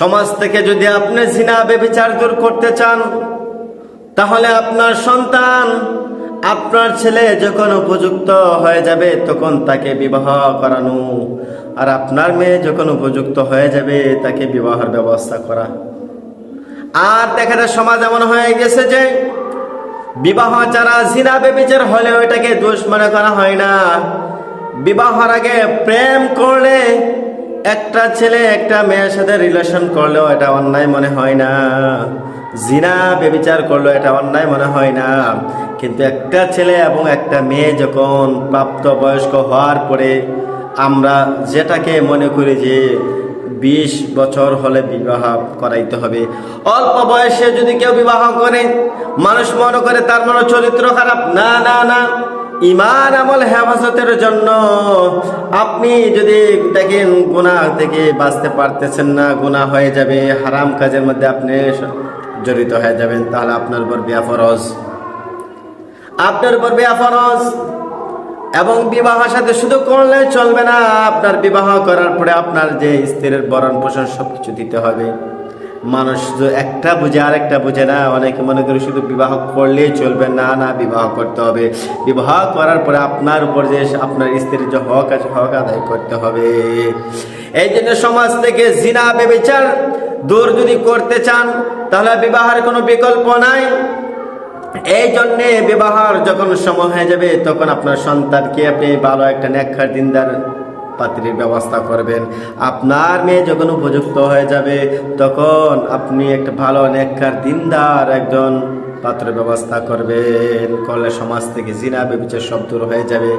সমাজ থেকে যদি আপনি জিনা, বেবিচার দূর করতে চান, তাহলে আপনার সন্তান, আপনার ছেলে যখন উপযুক্ত হয়ে যাবে, তখন তাকে বিবাহ করানো। আর আপনার মেয়ে যখন উপযুক্ত হয়ে যাবে, তাকে বিবাহের ব্যবস্থা করা। আর দেখা যায় সমাজ এমন হয়ে গেছে যে, বিবাহ ছাড়া জিনা, বেবিচার হলে ওইটাকে দোষ মনে করা হয় না। বিবাহর আগে প্রেম করলে একটা ছেলে একটা মেয়ের সাথে রিলেশন করলেও এটা অন্যায় মনে হয় না। জিনা বেবিচার করলেও এটা অন্যায় মনে হয় না। কিন্তু একটা ছেলে এবং একটা মেয়ে যখন প্রাপ্ত বয়স্ক হওয়ার পরে আমরা যেটাকে মনে করি যে বিশ বছর হলে বিবাহ করাইতে হবে। অল্প বয়সে যদি কেউ বিবাহ করে, মানুষ মনে করে তার মনে চরিত্র খারাপ। না না না। ইমান আমল হেফাজতের জন্য আপনি যদি দেখেন গুণা থেকে বাঁচতে পারতেছেন না গুণা হয়ে যাবে, হারাম কাজের মধ্যে আপনি জড়িত হয়ে যাবেন, তাহলে আপনার উপর বিয়া ফরজ। আপনার উপর বিয়া ফরজ। এবং বিবাহ সাথে শুধু করলে চলবে না, আপনার বিবাহ করার পরে আপনার যে স্ত্রীর বরণ পোষণ সবকিছু দিতে হবে। মানুষ শুধু একটা বুঝে আর একটা বুঝে না। অনেকে মনে করে শুধু বিবাহ করলেই চলবে। না না, বিবাহ করতে হবে। বিবাহ করার পরে আপনার উপর যে আপনার স্ত্রীর যে হক আছে, হক আদায় করতে হবে। এই জন্য সমাজ থেকে জিনা, বেবিচার দূর যদি করতে চান, তাহলে বিবাহের কোনো বিকল্প নাই। এই জন্যে বিবাহর যখন সময় হয়ে যাবে, তখন আপনার সন্তানকে আপনি ভালো একটা নেক্ষার দিনদার পাত্রীর ব্যবস্থা করবেন। আপনার মেয়ে যখন উপযুক্ত হয়ে যাবে, তখন আপনি একটা ভালো নেককার, দিনদার একজন পাত্র ব্যবস্থা করবেন। করলে সমাজ থেকে জিনা, বেবিচার সব দূর হয়ে যাবে।